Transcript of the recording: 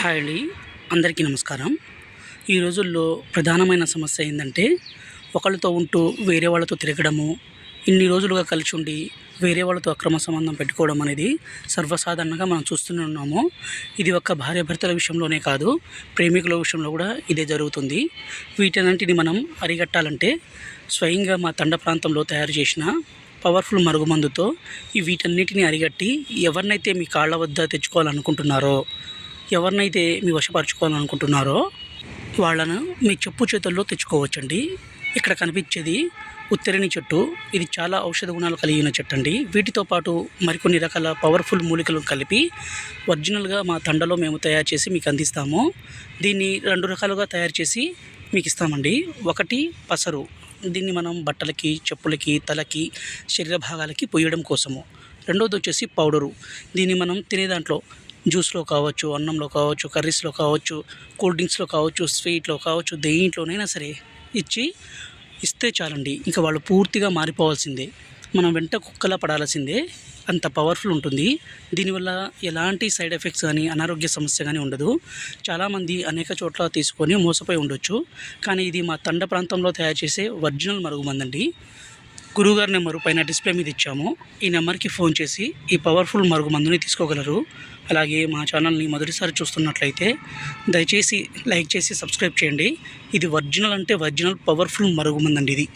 Hi అండి. అందరికీ నమస్కారం. ఈ రోజుల్లో ప్రధానమైన సమస్య ఏంటంటే ఒకళ్ళతో ఉంటూ వేరే వాళ్ళతో తిరగడము ఇన్ని రోజులుగా కలిసి ఉండి వేరే వాళ్ళతో అక్రమ సంబంధం పెట్టుకోవడం అనేది సర్వసాధారణంగా మనం చూస్తూనే ఉన్నాము. ఇది ఒక్క భార్యాభర్తల విషయంలోనే కాదు ప్రేమికుల విషయంలో కూడా ఇదే జరుగుతుంది. వీటన్నింటిని మనం అరిగట్టాలంటే స్వయంగా మా తండ ప్రాంతంలో తయారు చేసిన పవర్ఫుల్ మరుగుమందుతో ఈ వీటన్నిటిని అరిగట్టి ఎవరినైతే మీ కాళ్ళ వద్ద తెచ్చుకోవాలనుకుంటున్నారో ఎవరినైతే మీ వశపరచుకోవాలనుకుంటున్నారో వాళ్ళను మీ చెప్పు చేతుల్లో తెచ్చుకోవచ్చండి. ఇక్కడ కనిపించేది ఉత్తరిణి చెట్టు. ఇది చాలా ఔషధ గుణాలు కలిగిన చెట్టు అండి వీటితో పాటు మరికొన్ని రకాల పవర్ఫుల్ మూలికలు కలిపి ఒరిజినల్గా మా తండలో మేము తయారు చేసి మీకు అందిస్తాము. దీన్ని రెండు రకాలుగా తయారు చేసి మీకు ఇస్తామండి. ఒకటి పసరు. దీన్ని మనం బట్టలకి చెప్పులకి తలకి శరీర భాగాలకి పొయ్యడం కోసము. రెండోది వచ్చేసి పౌడరు. దీన్ని మనం తినే దాంట్లో జ్యూస్లో కావచ్చు అన్నంలో కావచ్చు కర్రీస్లో కావచ్చు కూల్ డ్రింక్స్లో కావచ్చు స్వీట్లో కావచ్చు దేంట్లోనైనా సరే ఇచ్చి ఇస్తే చాలండి. ఇంకా వాళ్ళు పూర్తిగా మారిపోవాల్సిందే. మనం వెంట కుక్కలా పడాల్సిందే. అంత పవర్ఫుల్ ఉంటుంది. దీనివల్ల ఎలాంటి సైడ్ ఎఫెక్ట్స్ కానీ అనారోగ్య సమస్య కానీ ఉండదు. చాలామంది అనేక చోట్ల తీసుకొని మోసపోయి ఉండొచ్చు. కానీ ఇది మా తండ ప్రాంతంలో తయారు చేసే ఒరిజినల్ మరుగుమందండి గురువుగారి నెంబరు పైన డిస్ప్లే మీద ఇచ్చాము. ఈ నెంబర్కి ఫోన్ చేసి ఈ పవర్ఫుల్ మరుగు మందుని తీసుకోగలరు. అలాగే మా ఛానల్ని మొదటిసారి చూస్తున్నట్లయితే దయచేసి లైక్ చేసి సబ్స్క్రైబ్ చేయండి. ఇది ఒరిజినల్ అంటే ఒరిజినల్ పవర్ఫుల్ మరుగుమందండి ఇది.